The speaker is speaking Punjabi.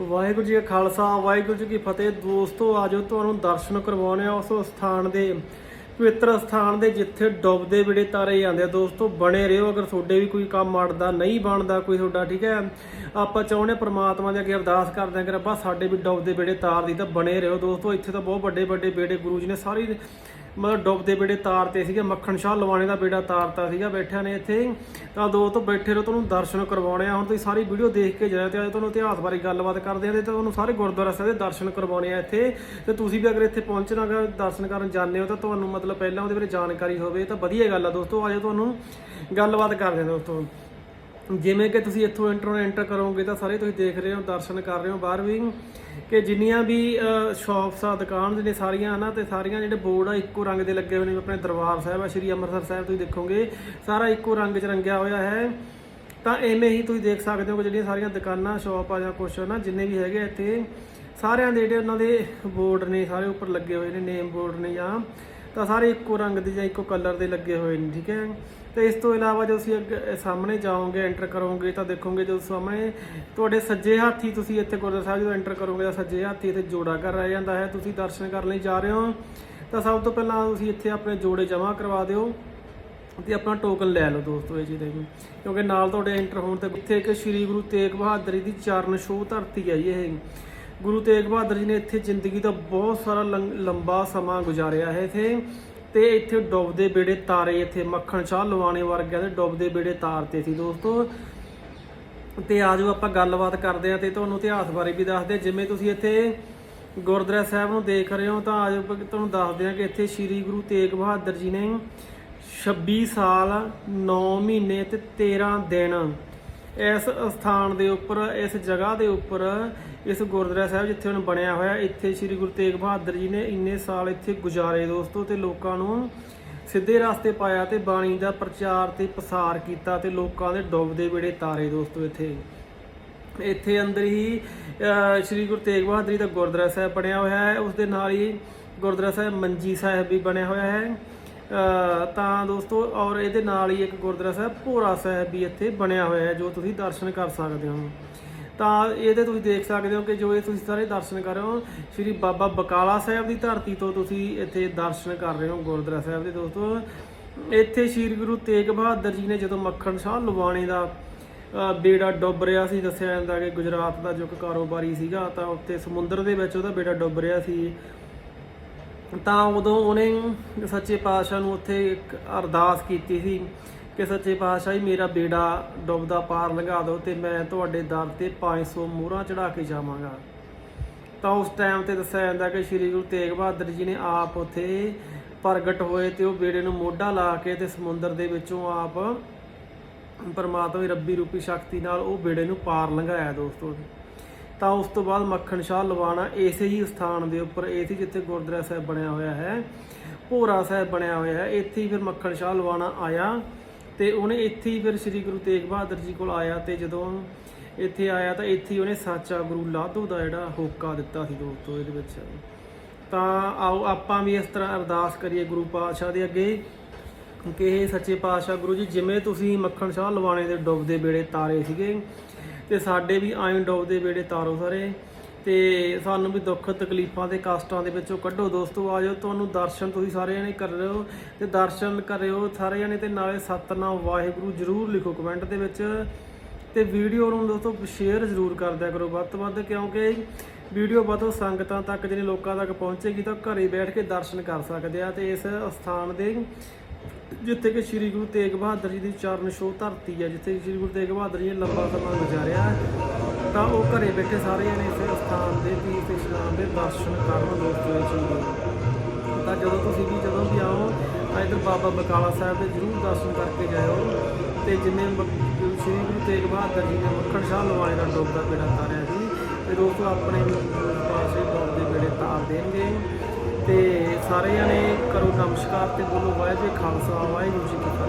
ਵਾਹਿਗੁਰੂ ਜੀ ਕਾ ਖਾਲਸਾ, ਵਾਹਿਗੁਰੂ ਜੀ ਕੀ ਫਤਿਹ। ਦੋਸਤੋ ਆਜੋ ਤੁਹਾਨੂੰ ਦਰਸ਼ਨ ਕਰਵਾਉਣੇ ਆ ਉਸ ਸਥਾਨ ਦੇ, ਪਵਿੱਤਰ ਸਥਾਨ ਦੇ ਜਿੱਥੇ ਡੁੱਬਦੇ ਵੇੜੇ ਤਾਰੇ ਜਾਂਦੇ ਆ। ਦੋਸਤੋ, ਬਣੇ ਰਹੋ, ਅਗਰ ਤੁਹਾਡੇ ਵੀ ਕੋਈ ਕੰਮ ਅੜਦਾ ਨਹੀਂ ਬਣਦਾ, ਕੋਈ ਤੁਹਾਡਾ, ਠੀਕ ਹੈ? ਆਪਾਂ ਚਾਹੁੰਦੇ ਹਾਂ ਪ੍ਰਮਾਤਮਾ ਦੇ ਅੱਗੇ ਅਰਦਾਸ ਕਰਦੇ ਹਾਂ ਕਿ ਰੱਬਾ ਸਾਡੇ ਵੀ ਡੁੱਬਦੇ ਵੇੜੇ ਤਾਰ ਦੀ ਤਾਂ ਬਣੇ ਰਹੋ। ਦੋਸਤੋ, ਇੱਥੇ ਤਾਂ ਬਹੁਤ ਵੱਡੇ ਵੱਡੇ ਬੇੜੇ ਗੁਰੂ ਜੀ ਨੇ ਸਾਰੀ ਮਤਲਬ ਡੁੱਬਦੇ ਬੇੜੇ ਤਾਰਤੇ ਸੀਗੇ, ਮੱਖਣ ਸ਼ਾਹ ਲਵਾਣੇ ਦਾ ਬੇੜਾ ਤਾਰਤਾ ਸੀਗਾ, ਬੈਠਿਆਂ ਨੇ ਇੱਥੇ। ਤਾਂ ਦੋ ਤੋਂ ਬੈਠੇ ਰਹੋ, ਤੁਹਾਨੂੰ ਦਰਸ਼ਨ ਕਰਵਾਉਣੇ ਆ। ਹੁਣ ਤੁਸੀਂ ਸਾਰੀ ਵੀਡੀਓ ਦੇਖ ਕੇ ਜਾਇਓ ਤੇ ਅੱਜ ਤੁਹਾਨੂੰ ਇਤਿਹਾਸ ਬਾਰੇ ਗੱਲਬਾਤ ਕਰਦੇ ਆ ਤੇ ਤੁਹਾਨੂੰ ਸਾਰੇ ਗੁਰਦੁਆਰਾ ਸਾਹਿਬ ਦੇ ਦਰਸ਼ਨ ਕਰਵਾਉਣੇ ਆ ਇੱਥੇ। ਤੇ ਤੁਸੀਂ ਵੀ ਅਗਰ ਇੱਥੇ ਪਹੁੰਚਣਾ ਗਾ ਦਰਸ਼ਨ ਕਰਨ ਜਾਂਦੇ ਹੋ ਤਾਂ ਤੁਹਾਨੂੰ ਮਤਲਬ ਪਹਿਲਾਂ ਉਹਦੇ ਬਾਰੇ ਜਾਣਕਾਰੀ ਹੋਵੇ ਤਾਂ ਵਧੀਆ ਗੱਲ ਆ ਦੋਸਤੋ। ਆਜੋ ਤੁਹਾਨੂੰ ਗੱਲਬਾਤ ਕਰਦੇ ਆ ਦੋਸਤੋ। ਜਿਵੇਂ ਕਿ ਤੁਸੀਂ ਇੱਥੋਂ ਐਂਟਰ ਐਂਟਰ ਕਰੋਗੇ ਤਾਂ ਸਾਰੇ ਤੁਸੀਂ ਦੇਖ ਰਹੇ ਹੋ, ਦਰਸ਼ਨ ਕਰ ਰਹੇ ਹੋ ਬਾਹਰ ਵੀ, ਕਿ ਜਿੰਨੀਆਂ ਵੀ ਸ਼ਾਪਸ ਆ, ਦੁਕਾਨ ਨੇ ਸਾਰੀਆਂ ਹਨਾ, ਤੇ ਸਾਰੀਆਂ ਜਿਹੜੇ ਬੋਰਡ ਆ, ਇੱਕੋ ਰੰਗ ਦੇ ਲੱਗੇ ਹੋਏ ਨੇ ਆਪਣੇ ਦਰਬਾਰ ਸਾਹਿਬ ਆ, ਸ਼੍ਰੀ ਅੰਮ੍ਰਿਤਸਰ ਸਾਹਿਬ ਤੁਸੀਂ ਦੇਖੋਗੇ, ਸਾਰਾ ਇੱਕੋ ਰੰਗ 'ਚ ਰੰਗਿਆ ਹੋਇਆ ਹੈ। ਤਾਂ ਐਵੇਂ ਹੀ ਤੁਸੀਂ ਦੇਖ ਸਕਦੇ ਹੋ ਕਿ ਜਿਹੜੀਆਂ ਸਾਰੀਆਂ ਦੁਕਾਨਾਂ ਸ਼ਾਪ ਆ ਜਾਂ ਕੁਛ ਨਾ ਜਿੰਨੇ ਵੀ ਹੈਗੇ ਇੱਥੇ, ਸਾਰਿਆਂ ਦੇ ਜਿਹੜੇ ਉਹਨਾਂ ਦੇ ਬੋਰਡ ਨੇ, ਸਾਰੇ ਉੱਪਰ ਲੱਗੇ ਹੋਏ ਨੇ ਨੇਮ ਬੋਰਡ ਨੇ ਜਾਂ ਤਾਂ ਸਾਰੇ ਇੱਕੋ ਰੰਗ ਦੇ ਜਾਂ ਇੱਕੋ ਕਲਰ ਦੇ ਲੱਗੇ ਹੋਏ ਨੇ, ਠੀਕ ਹੈ? ਤੇ ਇਸ ਤੋਂ ਇਲਾਵਾ ਜੇ ਤੁਸੀਂ ਅੱਗੇ ਸਾਹਮਣੇ ਜਾਓਗੇ ਐਂਟਰ ਕਰੋਗੇ, ਤਾਂ ਦੇਖੋਗੇ ਜਦੋਂ ਸਾਹਮਣੇ ਤੁਹਾਡੇ ਸੱਜੇ ਹੱਥੀ ਤੁਸੀਂ ਇੱਥੇ ਗੁਰਦੁਆਰਾ ਸਾਹਿਬ ਜਦੋਂ ਐਂਟਰ ਕਰੋਗੇ ਤਾਂ ਸੱਜੇ ਹੱਥੀ ਇੱਥੇ ਜੋੜਾ ਘਰ ਰਹਿ ਜਾਂਦਾ ਹੈ। ਤੁਸੀਂ ਦਰਸ਼ਨ ਕਰਨ ਲਈ ਜਾ ਰਹੇ ਹੋ, ਤਾਂ ਸਭ ਤੋਂ ਪਹਿਲਾਂ ਤੁਸੀਂ ਇੱਥੇ ਆਪਣੇ ਜੋੜੇ ਜਮ੍ਹਾਂ ਕਰਵਾ ਦਿਓ ਤੇ ਆਪਣਾ ਟੋਕਨ ਲੈ ਲਓ ਦੋਸਤੋ ਇਹ ਜੀ ਦੇ ਕਿਉਂਕਿ ਨਾਲ ਤੁਹਾਡੇ ਐਂਟਰ ਹੋਣ ਤੇ ਇੱਥੇ ਇੱਕ ਸ੍ਰੀ ਗੁਰੂ ਤੇਗ ਬਹਾਦਰ ਜੀ ਦੀ ਚਰਨ ਛੋਹ ਧਰਤੀ ਹੈ ਜੀ ਇਹ। ਗੁਰੂ ਤੇਗ ਬਹਾਦਰ ਜੀ ਨੇ ਇੱਥੇ ਜ਼ਿੰਦਗੀ ਦਾ ਬਹੁਤ ਸਾਰਾ ਲੰ- ਲੰਬਾ ਸਮਾਂ ਗੁਜ਼ਾਰਿਆ ਹੈ ਇੱਥੇ। ਤੇ ਇੱਥੇ ਡੁੱਬਦੇ ਬੇੜੇ ਤਾਰੇ ਇੱਥੇ ਮੱਖਣ ਸ਼ਾਹ ਲਵਾਣੇ ਵਰਗਿਆਂ ਦੇ ਡੁੱਬਦੇ ਬੇੜੇ ਤਾਰਤੇ ਸੀ ਦੋਸਤੋ। ਤੇ ਆਜੋ ਆਪਾਂ ਗੱਲਬਾਤ ਕਰਦੇ ਆ ਤੇ ਤੁਹਾਨੂੰ ਇਤਿਹਾਸ ਬਾਰੇ ਵੀ ਦੱਸਦੇ ਜਿਵੇਂ ਤੁਸੀਂ ਇੱਥੇ ਗੁਰਦੁਆਰਾ ਸਾਹਿਬ ਨੂੰ ਦੇਖ ਰਹੇ ਹੋ ਤਾਂ ਆਜੋ ਆਪਾਂ ਤੁਹਾਨੂੰ ਦੱਸਦੇ ਆ ਕਿ ਇੱਥੇ ਸ੍ਰੀ ਗੁਰੂ ਤੇਗ ਬਹਾਦਰ ਜੀ ਨੇ 26 ਸਾਲ 9 ਮਹੀਨੇ ਤੇ 13 ਦਿਨ ਇਸ ਸਥਾਨ ਦੇ ਉੱਪਰ, ਇਸ ਜਗ੍ਹਾ ਦੇ ਉੱਪਰ, ਇਸ ਗੁਰਦੁਆਰਾ ਸਾਹਿਬ ਜਿੱਥੇ ਹੁਣ ਬਣਿਆ ਹੋਇਆ, ਇੱਥੇ ਸ੍ਰੀ ਗੁਰੂ ਤੇਗ ਬਹਾਦਰ ਜੀ ਨੇ ਇੰਨੇ ਸਾਲ ਇੱਥੇ ਗੁਜ਼ਾਰੇ ਦੋਸਤੋ ਤੇ ਲੋਕਾਂ ਨੂੰ ਸਿੱਧੇ ਰਸਤੇ ਪਾਇਆ ਤੇ ਬਾਣੀ ਦਾ ਪ੍ਰਚਾਰ ਤੇ ਪ੍ਰਸਾਰ ਕੀਤਾ ਤੇ ਲੋਕਾਂ ਦੇ ਡੁੱਬਦੇ ਵੇੜੇ ਤਾਰੇ ਦੋਸਤੋ ਇੱਥੇ। ਇੱਥੇ ਅੰਦਰ ਹੀ ਸ੍ਰੀ ਗੁਰੂ ਤੇਗ ਬਹਾਦਰ ਜੀ ਦਾ ਗੁਰਦੁਆਰਾ ਸਾਹਿਬ ਬਣਿਆ ਹੋਇਆ ਹੈ। ਉਸ ਦੇ ਨਾਲ ਹੀ ਗੁਰਦੁਆਰਾ ਸਾਹਿਬ ਮੰਜੀ ਸਾਹਿਬ ਵੀ ਬਣਿਆ ਹੋਇਆ ਹੈ। ਤਾਂ ਦੋਸਤੋ, ਔਰ ਇਹਦੇ ਨਾਲ ਹੀ ਇੱਕ ਗੁਰਦੁਆਰਾ ਸਾਹਿਬ, ਭੋਰਾ ਸਾਹਿਬ ਵੀ ਇੱਥੇ ਬਣਿਆ ਹੋਇਆ ਹੈ, ਜੋ ਤੁਸੀਂ ਦਰਸ਼ਨ ਕਰ ਸਕਦੇ ਹੋ। ਤਾਂ ਇਹਦੇ ਤੁਸੀਂ ਦੇਖ ਸਕਦੇ ਹੋ ਕਿ ਜੋ ਇਹ ਤੁਸੀਂ ਸਾਰੇ ਦਰਸ਼ਨ ਕਰ ਰਹੇ ਹੋ, ਸ੍ਰੀ ਬਾਬਾ ਬਕਾਲਾ ਸਾਹਿਬ ਦੀ ਧਰਤੀ ਤੋਂ ਤੁਸੀਂ ਇੱਥੇ ਦਰਸ਼ਨ ਕਰ ਰਹੇ ਹੋ ਗੁਰਦੁਆਰਾ ਸਾਹਿਬ ਦੇ ਦੋਸਤੋ। ਇੱਥੇ ਸ੍ਰੀ ਗੁਰੂ ਤੇਗ ਬਹਾਦਰ ਜੀ ਨੇ ਜਦੋਂ ਮੱਖਣ ਸ਼ਾਹ ਲਵਾਣੇ ਦਾ ਬੇੜਾ ਡੁੱਬ ਰਿਹਾ ਸੀ, ਦੱਸਿਆ ਜਾਂਦਾ ਕਿ ਗੁਜਰਾਤ ਦਾ ਜੋ ਇੱਕ ਕਾਰੋਬਾਰੀ ਸੀਗਾ, ਤਾਂ ਉੱਥੇ ਸਮੁੰਦਰ ਦੇ ਵਿੱਚ ਉਹਦਾ ਬੇੜਾ ਡੁੱਬ ਰਿਹਾ ਸੀ। ਤਾਂ ਉਦੋਂ ਉਹਨੇ ਸੱਚੇ ਪਾਤਸ਼ਾਹ ਨੂੰ ਉੱਥੇ ਇੱਕ ਅਰਦਾਸ ਕੀਤੀ ਸੀ ਕਿ ਸੱਚੇ ਪਾਤਸ਼ਾਹ ਜੀ, ਮੇਰਾ ਬੇੜਾ ਡੁੱਬਦਾ ਪਾਰ ਲੰਘਾ ਦਿਓ ਤੇ ਮੈਂ ਤੁਹਾਡੇ ਦਰ ਤੇ 500 ਮੋਹਰਾਂ ਚੜਾ ਕੇ ਜਾਵਾਂਗਾ। ਤਾਂ ਉਸ ਟਾਈਮ ਤੇ ਦੱਸਿਆ ਜਾਂਦਾ ਕਿ ਸ੍ਰੀ ਗੁਰੂ ਤੇਗ ਬਹਾਦਰ ਜੀ ਨੇ ਆਪ ਉੱਥੇ ਪ੍ਰਗਟ ਹੋਏ ਤੇ ਉਹ ਬੇੜੇ ਨੂੰ ਮੋਢਾ ਲਾ ਕੇ ਤੇ ਸਮੁੰਦਰ ਦੇ ਵਿੱਚੋਂ ਆਪ ਪਰਮਾਤਮਾ ਦੀ ਰੱਬੀ ਰੂਪੀ ਸ਼ਕਤੀ ਨਾਲ ਉਹ ਬੇੜੇ ਨੂੰ ਪਾਰ ਲੰਘਾਇਆ ਦੋਸਤੋ। ਤਾਂ ਉਸ ਤੋਂ ਬਾਅਦ ਮੱਖਣ ਸ਼ਾਹ ਲਵਾਣਾ ਇਸੇ ਹੀ ਸਥਾਨ ਦੇ ਉੱਪਰ ਇਹ ਜਿੱਥੇ ਗੁਰਦੁਆਰਾ ਸਾਹਿਬ ਬਣਿਆ ਹੋਇਆ ਹੈ, ਭੋਰਾ ਸਾਹਿਬ ਬਣਿਆ ਹੋਇਆ ਹੈ, ਇੱਥੇ ਹੀ ਫਿਰ ਮੱਖਣ ਸ਼ਾਹ ਲਵਾਣਾ ਆਇਆ ਤੇ ਉਹਨੇ ਇੱਥੇ ਹੀ ਫਿਰ ਸ੍ਰੀ ਗੁਰੂ ਤੇਗ ਬਹਾਦਰ ਜੀ ਕੋਲ ਆਇਆ ਤੇ ਜਦੋਂ ਇੱਥੇ ਆਇਆ ਤਾਂ ਇੱਥੇ ਹੀ ਉਹਨੇ ਸਾਚਾ ਗੁਰੂ ਲਾਧੂ ਦਾ ਜਿਹੜਾ ਹੋਕਾ ਦਿੱਤਾ ਸੀ ਦੋਸਤੋ ਇਹਦੇ ਵਿੱਚ। ਤਾਂ ਆਓ ਆਪਾਂ ਵੀ ਇਸ ਤਰ੍ਹਾਂ ਅਰਦਾਸ ਕਰੀਏ ਗੁਰੂ ਪਾਤਸ਼ਾਹ ਦੇ ਅੱਗੇ ਕਿ ਇਹ ਸੱਚੇ ਪਾਤਸ਼ਾਹ ਗੁਰੂ ਜੀ, ਜਿਵੇਂ ਤੁਸੀਂ ਮੱਖਣ ਸ਼ਾਹ ਲਵਾਣੇ ਦੇ ਡੁੱਬਦੇ ਬੇੜੇ ਤਾਰੇ ਸੀਗੇ ਤੇ ਸਾਡੇ ਵੀ ਆਈ ਡੋਬ ਦੇ ਵੇੜੇ ਤਾਰੋ ਸਾਰੇ। ਤੇ ਸਾਨੂੰ ਵੀ ਦੁੱਖ ਤਕਲੀਫਾਂ ਤੇ ਕਸ਼ਟਾਂ ਦੇ ਵਿੱਚੋਂ ਕੱਢੋ ਦੋਸਤੋ ਆਜੋ ਤੁਹਾਨੂੰ ਦਰਸ਼ਨ ਤੁਸੀਂ ਸਾਰੇ ਜਣੇ ਕਰ ਰਹੇ ਹੋ। ਤੇ ਦਰਸ਼ਨ ਕਰਿਓ ਸਾਰੇ ਜਣੇ ਤੇ ਨਾਲੇ ਸਤਨਾਮ ਵਾਹਿਗੁਰੂ ਜਰੂਰ ਲਿਖੋ ਕਮੈਂਟ ਦੇ ਵਿੱਚ। ਤੇ ਵੀਡੀਓ ਨੂੰ ਦੋਸਤੋ ਸ਼ੇਅਰ ਜ਼ਰੂਰ ਕਰ ਦਿਆ ਕਰੋ ਵੱਧ ਤੋਂ ਵੱਧ, ਕਿਉਂਕਿ ਵੀਡੀਓ ਵੱਧੋ ਸੰਗਤਾਂ ਤੱਕ, ਜਿਹੜੇ ਲੋਕਾਂ ਤੱਕ ਪਹੁੰਚੇਗੀ ਤਾਂ ਘਰੇ ਬੈਠ ਕੇ ਦਰਸ਼ਨ ਕਰ ਸਕਦੇ ਆ ਤੇ ਇਸ ਸਥਾਨ ਦੇ ਜਿੱਥੇ ਕਿ ਸ੍ਰੀ ਗੁਰੂ ਤੇਗ ਬਹਾਦਰ ਜੀ ਦੀ ਚਰਨ ਛੋਹ ਧਰਤੀ ਹੈ ਜਿੱਥੇ ਸ੍ਰੀ ਗੁਰੂ ਤੇਗ ਬਹਾਦਰ ਜੀ ਨੇ ਲੰਬਾ ਸਮਾਂ ਗੁਜ਼ਾਰਿਆ ਤਾਂ ਉਹ ਘਰੇ ਬੈਠੇ ਸਾਰੇ ਜਣੇ ਇਸ ਸਥਾਨ ਦੇ ਤੀਰਥ ਇਸ਼ਨਾਨ ਦੇ ਦਰਸ਼ਨ ਕਰਨ ਦੋਸਤੋ ਇਸ ਚੀਜ਼ ਤਾਂ ਜਦੋਂ ਤੁਸੀਂ ਵੀ ਜਦੋਂ ਵੀ ਆਓ, ਤਾਂ ਇੱਧਰ ਬਾਬਾ ਬਕਾਲਾ ਸਾਹਿਬ ਦੇ ਜਰੂਰ ਦਰਸ਼ਨ ਕਰਕੇ ਜਾਇਓ ਤੇ ਜਿੰਨੇ ਬ- ਸ੍ਰੀ ਗੁਰੂ ਤੇਗ ਬਹਾਦਰ ਜੀ ਨੇ ਮੱਖਣ ਸ਼ਾਹ ਲਵਾਣੇ ਦਾ ਡੋਬਦਾ ਬੇੜਾ ਤਾਰਿਆ ਸੀ ਤੇ ਦੋਸਤੋ ਆਪਣੇ ਪਾਸੇ ਡੋਬਦੇ ਬੇੜੇ ਤਾਰ ਦੇਣਗੇ। ਤੇ ਸਾਰੇ ਜਣੇ ਕਰੋ ਨਮਸਕਾਰ ਤੇ ਬੋਲੋ ਵਾਹਿਗੁਰੂ ਜੀ ਕਾ ਖਾਲਸਾ, ਵਾਹਿਗੁਰੂ ਜੀ ਕੀ ਫਤਿਹ।